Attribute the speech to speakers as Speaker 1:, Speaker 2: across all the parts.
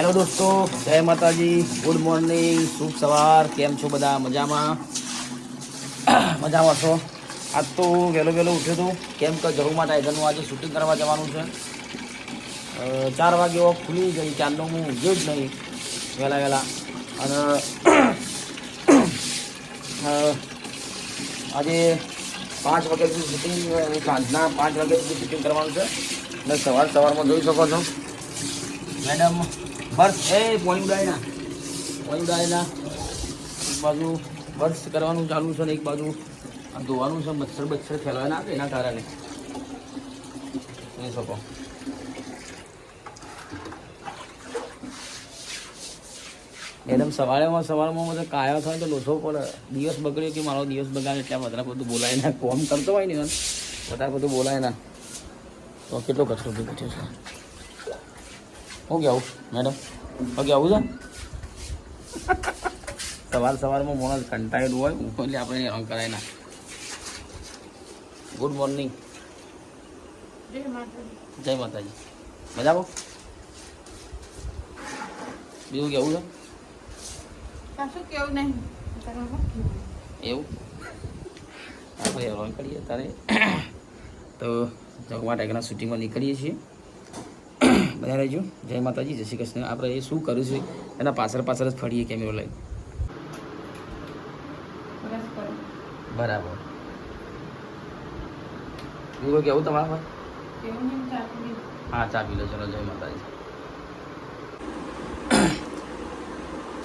Speaker 1: Hello દોસ્તો, જય માતાજી ગુડ મોર્નિંગ શુભ સવાર, કેમ છો બધા? મજામાં? મજામાં છો? આજ તો હું વહેલો વહેલો ઉઠ્યો હતો કેમ કે જરૂરમાં ટાઈગરનું આજે શૂટિંગ કરવા જવાનું છે. ચાર વાગે ખુલી ગઈ ચારનો હું ઉઠ્યો જ નહીં. વહેલા વહેલા. અને આજે પાંચ વાગ્યા સુધી શૂટિંગ સાંજના પાંચ વાગ્યા સુધી શૂટિંગ કરવાનું છે. અને સવાર સવારમાં જોઈ શકો છો. મેડમ બસ. એ પોણી ઉડાડીના પોણી ઉડાડીના એક બાજુ બર્સ કરવાનું ચાલુ છે ને એક બાજુ આ ધોવાનું છે, મચ્છર બચ્છર ફેલાવે ના એના કારણે. નહીં શકો. મેડમ સવારેમાં સવારમાં મને કાયા થાય તો લોસો પડે દિવસ બગડ્યો કે મારો દિવસ બગાડે એટલે વધારે બધું બોલાય ના. કોમ કરતો હોય ને વધારે બધું બોલાય ના. તો કેટલો કચરો ભેગો થયો છે હું કેવું મેડમ ઓકે આવું છે? સવાર સવારમાં મોણસ કંટાળેલું હોય એટલે આપણે હેરાન કરાય ના. ગુડ મોર્નિંગ જય માતાજી. મજા આવો બીજું કેવું છે?
Speaker 2: કશું કેવું નહીં?
Speaker 1: એવું? આપણે હેરાન કરીએ તારે. તો જગવા ટાઈગરના શૂટિંગમાં નીકળીએ છીએ. બધા રહેજો. જય માતાજી, જય શ્રી કૃષ્ણ. આપણે એ શું કર્યું છે? એના પાછળ પાછળ જ ફરીએ કેમેરો લઈને બરાબર. એવું કેવું તમારા
Speaker 2: ચાકરી
Speaker 1: હા, ચા પી લો, ચલો, જય માતાજી.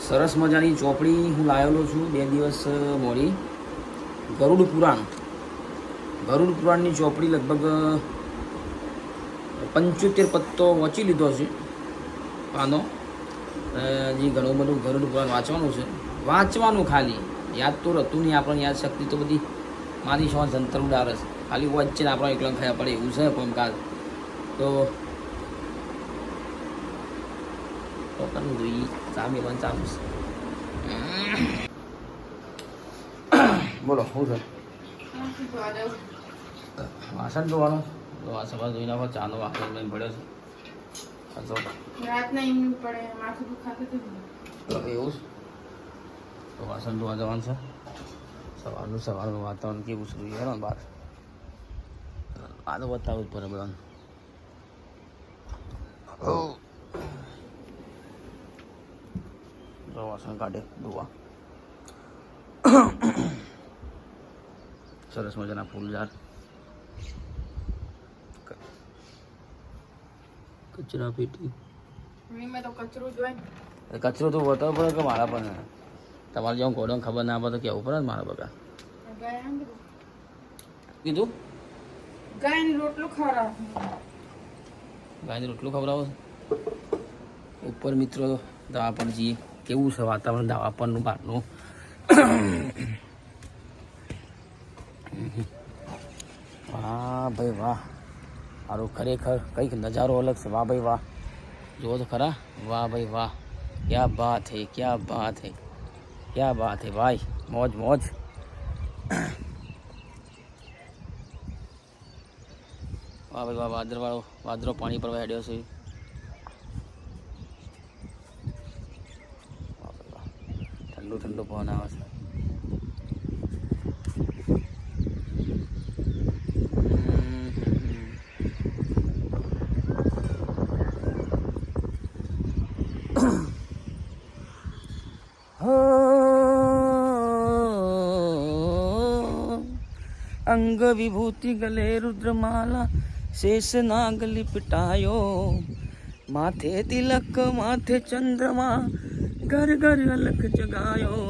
Speaker 1: સરસ મજાની ચોપડી હું લાવેલો છું, બે દિવસ મોડી. ગરુડ પુરાણ. ગરુડ પુરાણની ચોપડી લગભગ પંચોતેર પત્તો વાંચી લીધો છે. પાનો હજી ઘણું બધું ગરુડ પુરાણ વાંચવાનું છે. વાંચવાનું ખાલી. યાદ તો હતું નહીં આપણને યાદ શક્તિ તો બધી મારી શું જંતર ઉડારે છે. ખાલી વચ્ચે આપણે આપણો એકલા ખાયા પડે એવું છે કામકાજ. તો પણ જોઈએ મેળવાનું ચાલુ છે. બોલો શું છે? વાસણ ધોવાનું. તો આ સવાર ધોઈ નાખો ચાનો વાસણ લઈને પડ્યો છે. તો
Speaker 2: રાતના એમ પડે માથું દુખાતું હતું
Speaker 1: એવું તો વાસણ ધોવા જવાનું છે. સવારનું સવારનું વાતાવરણ કેવું છે? ને બહાર આ તો બતાવવું જ પડે બધાને. તો વાસણ કાઢે ધોવા. સરસ મજાના ફૂલ ઝાડ કચરા પેટી
Speaker 2: કચરું
Speaker 1: તો બતાવવો પડે કે મારા પણ તમારે જેવું ગોડો ખબર ના પડે તો કેવું પડે ને મારા બગા. કીધું?
Speaker 2: ગાયને રોટલો ખવડાવ.
Speaker 1: ગાયને રોટલું ખવડાવો? ઉપર મિત્રો દવા પર જઈએ. કેવું છે વાતાવરણ દવા પરનું બહારનું વાહ ભાઈ વાહ. મારું ખરેખર કંઈક નજારો અલગ છે. વાહ ભાઈ વાહ. જુઓ તો ખરા. વાહ ભાઈ વાહ. ક્યાં બાત હે, ક્યાં બાત હે. ક્યાં બાત હે ભાઈ. મોજ મોજ. વાહ ભાઈ વાહ વાદળવાળો વાદળો પાણી પર હેડ્યો છે. ઠંડુ ઠંડુ પવન આવે છે. અંગ વિભૂતિ ગલે રુદ્રમાલા શેષ નાગ લિપટાયો માથે તિલક માથે ચંદ્રમા ઘર ઘર અલખ જગાયો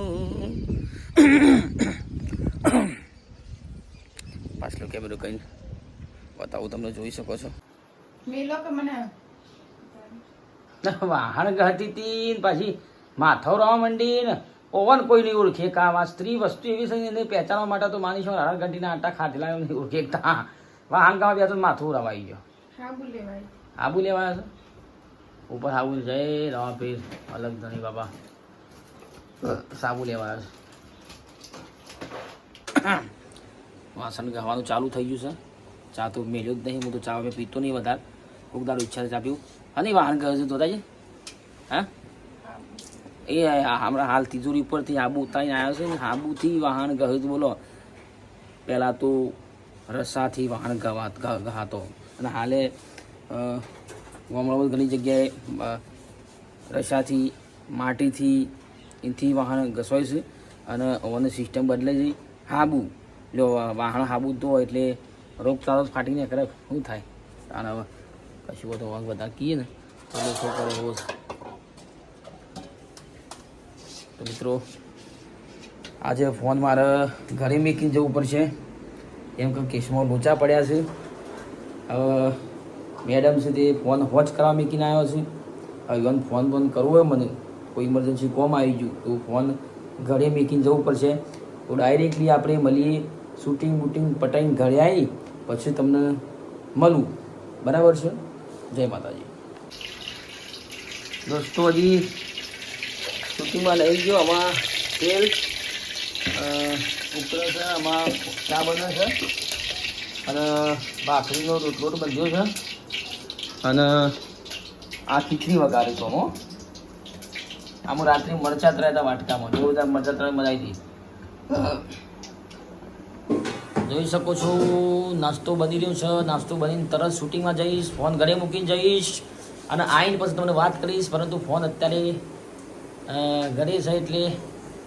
Speaker 1: પાછલો કેમેરો કઈ બતાવું તમને જોઈ શકો છો
Speaker 2: મેલો કે મને
Speaker 1: વાહણ ગહતી તી ને પાછી માથો રવા મંડી ને ઓવન કોઈ નહીં ઓળખે કા આ સ્ત્રી વસ્તુ એવી છે એને પહેચાનવા માટે તો માની છો હરણ ઘંટીના આટા ખાધેલા એવું નહીં ઓળખે. તા ગાવા બે તો માથું રવાઈ ગયો. આબુ લેવાયા. છે? ઉપર આબુ જય રવા પીર અલગ ધણી બાબા સાબુ લેવાયા છે. વાસણ ગાવાનું ચાલુ થઈ ગયું છે. ચા તો મેલ્યો જ નહીં. હું તો ચા મેં પીતો નહીં વધારે. કોક દાડો ઈચ્છા છે ચા પીવું. અને વાહન ગયો છે ધોતા છે હા? એ હમણાં હાલ તિજોરી ઉપરથી આબુ ઉતારીને આવ્યો છે ને આબુથી વાહન ગયું બોલો. પહેલાં તો રસાથી વાહન ગવા ગહાતો. અને હાલે અ, ઘણી જગ્યાએ રસ્સાથી માટીથી એથી વાહન ઘસવાય છે. અને ઓવનની સિસ્ટમ બદલે છે હાબુ જો વાહન હાબુ તો એટલે રોગચાળો ફાટીને કરે શું થાય? અને કશું બધું વાંક બધા કહીએ ને. તો લોકો કરે તો મિત્રો, આજે ફોન મારે ઘરે મેકીને જવું પડશે. એમ કે કેસમાં લોચા પડ્યા છે. હવે મેડમ તે ફોન હોજ કરવા મેકીને આવ્યો છે. હવે ઇવન ફોન ફોન કરવો હોય મને, કોઈ ઇમરજન્સી કોમ આવી ગયું, તો ફોન ઘરે મેકીને જવું પડશે. તો ડાયરેક્ટલી આપણે મળીએ શૂટિંગ બૂટિંગ પટાઈને ઘરે આવી પછી તમને મળું. બરાબર છે? જય માતાજી. દોસ્તો હજી શૂટિંગમાં લઈ ગયો, આમાં તેલ ઉપર છે આમાં ચા બને છે અને ભાખરીનો રોટલો બંધ્યો છે. અને આ ખીચડી વગાડી છો આમાં રાત્રે મરચા ત્રાય હતા વાટકામાં. જો બધા મરચા ત્રાય મજા હતી જોઈ શકો છો, નાસ્તો બની રહ્યો છે. નાસ્તો બનીને તરત શૂટિંગમાં જઈશ, ફોન ઘરે મૂકીને જઈશ. અને આવીને પછી તમને વાત કરીશ, પરંતુ ફોન અત્યારે અ, ઘરે છે એટલે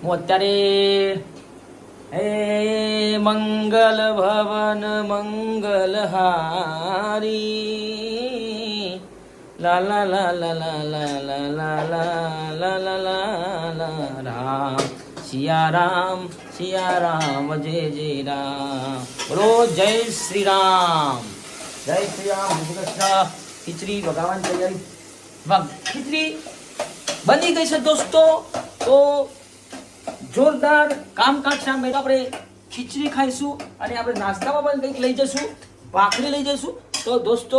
Speaker 1: હું અત્યારે હે મંગલ ભવન મંગલ હારી લા લા લા લા લા લા લા લા લા લા લા લા લા રામ સિયા રામ સિયા રામ જય જય રામ બોલો જય શ્રી રામ જય શ્રી રામ બની ગઈ છે દોસ્તો. તો જોરદાર કામકાજ સામે આપણે ખીચડી ખાઈશું અને આપણે નાસ્તામાં પણ કંઈક લઈ જઈશું. ભાખરી લઈ જઈશું. તો દોસ્તો,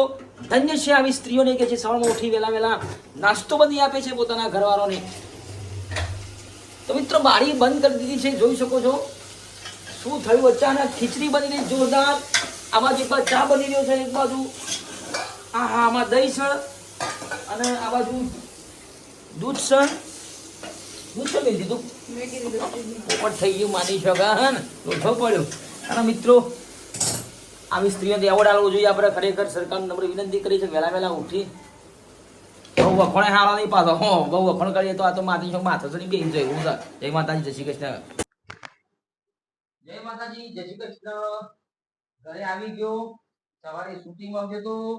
Speaker 1: ધન્ય છે આવી સ્ત્રીઓને કે જે સવારમાં ઉઠી વહેલા વહેલા નાસ્તો બની આપે છે પોતાના ઘરવાળોને. તો મિત્રો, બારી બંધ કરી દીધી છે. જોઈ શકો છો શું થયું. અચાનક ખીચડી બની ગઈ જોરદાર. આ બાજુ એક ચા બની રહ્યો છે, એક બાજુ. હા હા આમાં દહીં છે અને આ બાજુ દૂધ છે દૂધ મેં દીધું પોપટ થઈ ગયું માની શકા હે ને? લોચો પડ્યો. અને મિત્રો, આવી સ્ત્રીઓને એવોર્ડ આવવો જોઈએ આપણે ખરેખર. સરકાર નમ્ર વિનંતી કરી છે વહેલા વહેલા ઉઠી. બહુ વખોણે હારો નહીં પાછો હો. બહુ વખણ કરીએ તો આ તો માથી છો માથો ચડી બેન જોઈ હું જય માતાજી, જય શ્રી કૃષ્ણ. જય માતાજી, જય શ્રી કૃષ્ણ. ઘરે આવી ગયો. સવારે શૂટિંગ ગયો તો.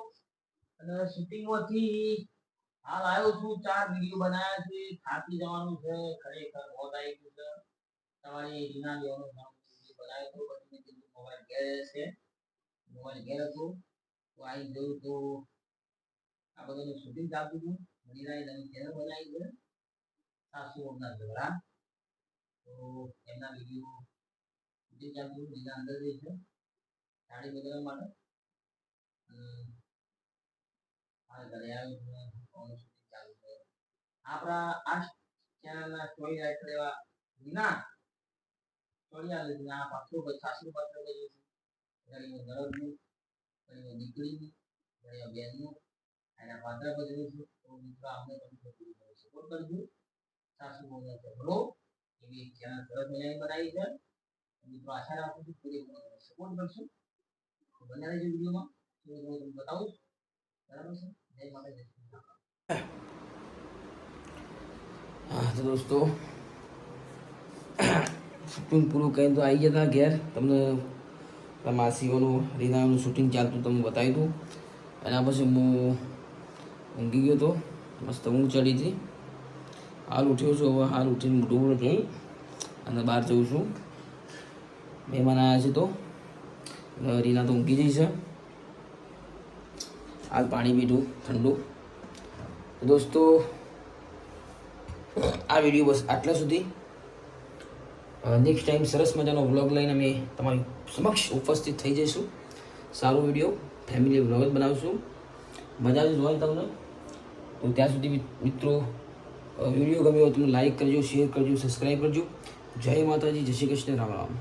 Speaker 1: અને શૂટિંગમાંથી હાલ આવ્યો છું, ચાર વીડિયો બનાવ્યા છે, થાકી જવાનું છે, ખરેખર બહુ આવી ગયું છે. તમારે રીના લેવાનું બનાવ્યો તો પછી મેં કીધું મોબાઈલ ઘેર છે મોબાઈલ ઘેર હતો. તો આવી જોયું તો આ બધાનું શૂટિંગ ચાલતું હતું. રીનાએ નવી ચેનલ બનાવી છે. સાસુ ઓમના ઝઘડા. તો એમના વીડિયો શૂટિંગ ચાલતું હતું. રીના અંદર જઈ છે. સાડી બદલવા માટે. હાલ ઘરે આવ્યો છે. છે છે. છે. સપોર્ટ કરજો સાસુ ઝઘડો એવી એક ચેનલ બનાવી છે. મિત્રો આશા રાખું છું પૂરી સપોર્ટ કરશું તો બને રહેજો વિડીયોમાં. તો બતાવું બરાબર છે. હા, તો દોસ્તો શૂટિંગ પૂરું કરીને તો આવી જતા ઘેર. તમને માસીઓનું, રીનાનું શૂટિંગ ચાલતું તમને બતાવી દઉં. એના પછી હું ઊંઘી ગયો હતો મસ્ત ઊંઘ ચડી હતી. હાલ ઉઠ્યો છું હવે, હાલ ઉઠીને મોટું મોટું જોઈ અને બહાર જઉં છું. મહેમાન આવ્યા છે તો રીના તો ઊંઘી જઈ છે. હાલ પાણી પીધું, ઠંડુ. દોસ્તો, આ વીડિયો બસ આટલા સુધી. નેક્સ્ટ ટાઈમ સરસ મજાનો વ્લોગ લઈને અમે તમારી સમક્ષ ઉપસ્થિત થઈ જઈશું. સારો વીડિયો ફેમિલી વ્લોગ જ બનાવીશું. મજા જ જોવાની તમને. તો ત્યાં સુધી મિત્રો વીડિયો ગમ્યો હોય તમે લાઈક કરજો શેર કરજો સબસ્ક્રાઈબ કરજો. જય માતાજી, જય શ્રી કૃષ્ણ, રામ રામ.